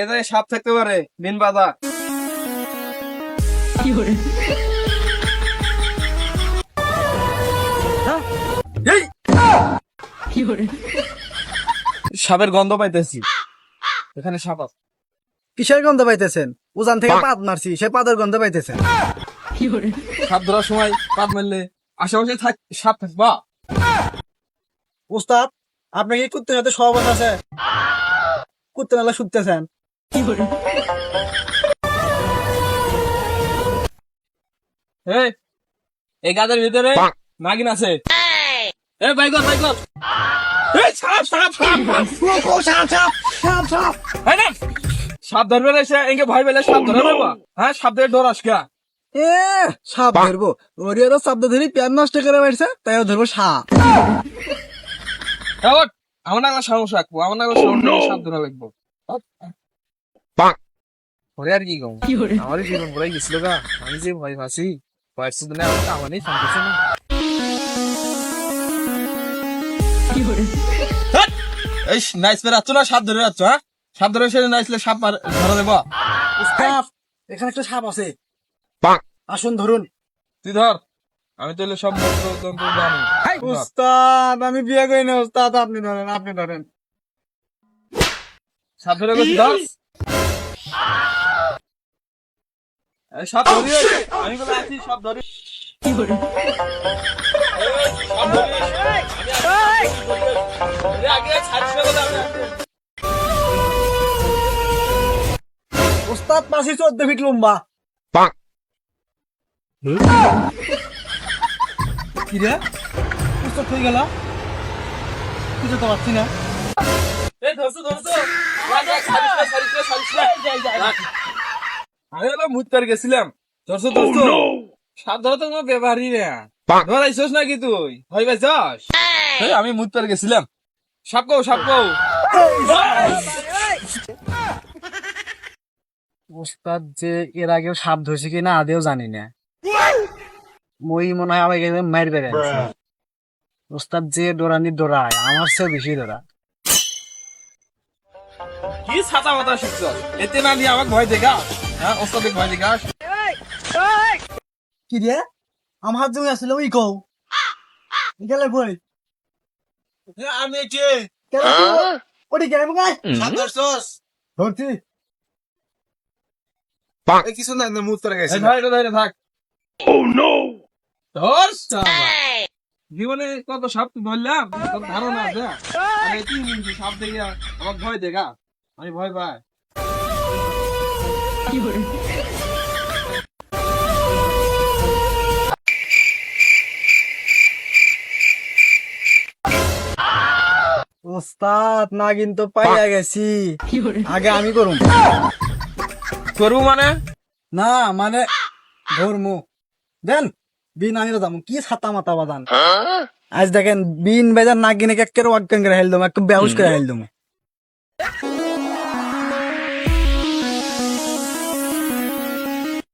এতে সাপ থাকতে পারে বিন বাদা! সাপের গন্ধ পাইতেছি। এখানে সাপ আছে। কিসের গন্ধ পাইতেছেন? উজান থেকে পাত মারছি সে পাতের গন্ধ পাইতেছেন। সাপ ধরার সময় পাত মারলে আশেপাশে থাক সাপ থাকবা উস্তাদ আপনি কি কুত্তে সাথে সহবাস আছে। কুত্তে নালা শুনতেছেন। এই এই গাছের ভিতরে নাগিন আছে। এ বাইকর বাইকর এই সাপ সাপ সাপ সাপ সাপ এই সাপ ধরবে না সে এঙ্গে ভয় পেলে সাপ ধরে হ্যাঁ সাপ ধরে এ সাপ ধরবো। ধরি প্যান নষ্ট করে বাড়ছে তাই ধরবো সাপ। আমার না সাহস রাখব আমার না সাপ ধরা লাগবো। আর কি কম? আমার জীবন পুরাই গেছিল গা। আমি যে ভয় পাচ্ছি ভয়ের শুধু না আমার কামানেই শান্তিছে না। এই নাইস না সাপ ধরে হ্যাঁ? সাপ ধরে সে নাইসলে সাপ ধরা দেবো। উস্তাদ এখানে একটা সাপ আছে। আসুন ধরুন। তুই ধর। আমি তো সব জানি। উস্তাদ আমি বিয়ে করি না উস্তাদ আপনি ধরেন আপনি ধরেন। সাপ ধরে ধর। এই ধরি আমি বলে আছি সাপ ধরি। আমি বলে আমি আগে- উস্তাদ পাশে চোদ্দ ফিট লম্বা। কি উস্তাদ হয়ে গেল। কিছু তো পাচ্ছি না। রাখ। আমি হলো মুতপার গেছিলাম। ধরছো সাপ ধরা তো কোনো ব্যাপারই না। ধরাইছস নাকি তুই? ভয় পাইছস? আমি মুতপার গেছিলাম। সাপ কও সাপ কও উস্তাদ যে এর আগেও সাপ ধরছে কিনা আদেও জানি না। মই মনে হয় আমাকে মার বেড়ে উস্তাদ যে ডোরানি ডোরায় আমার চেয়েও বেশি ডোরা। কি ছাতা মাথা শিখছস এতে না দিয়ে আমাকে ভয় দেখা হ্যাঁ ওস্তাদে ভয় দেখাস? কি রে? আমার জমি আসলে ওই কও। গেলে বই আমি এটি ওটি গেলে গাই ধরছস? ধরছি। এই কিছু না না মুখ করে গেছে ধরে ধরে থাক ও নো ধর। জীবনে কত সাপ ধরলাম? কত ধারণা আছে? আর এই তিন সাপ দেখে আমার ভয় দেখা। আমি ভয় পাই। উস্তাদ না কিন্তু পাইয়া গেছি। আগে আমি করুম। করব মানে? না মানে ধর্ম। দেন। বিন আমি দাম কি ছাতা মাতা বাদান আজ দেখেন বিন বেজার না কিনে একের ওয়াক্কান করে হেল দম একটু বেহুশ করে হেল দম।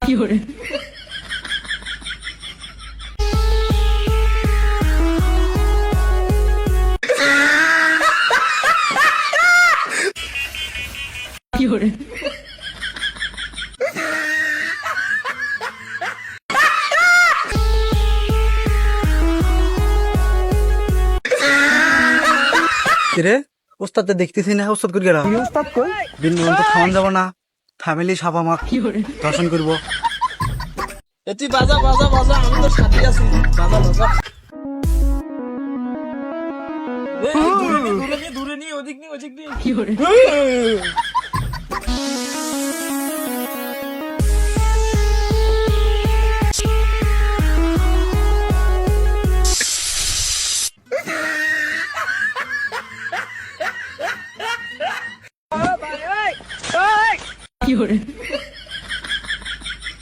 কিরে ওস্তাদ তো দেখতেছি না ওস্তাদ করে গেলাম? ওস্তাদ কই? বিন বলুন তো থামান যাব না ফ্যামিলি সাপ আমাক দর্শন করব। এটি বাজা বাজা বাজা আমি তো সাথে আছি। বাজা বাজা। দূরে নি, দূরে নি, ওদিক নি, কি নি।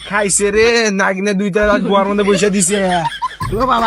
খাইছে রে নাগিনে দুইটা রাত গোয়ার মধ্যে বসে দিছে। বাবা।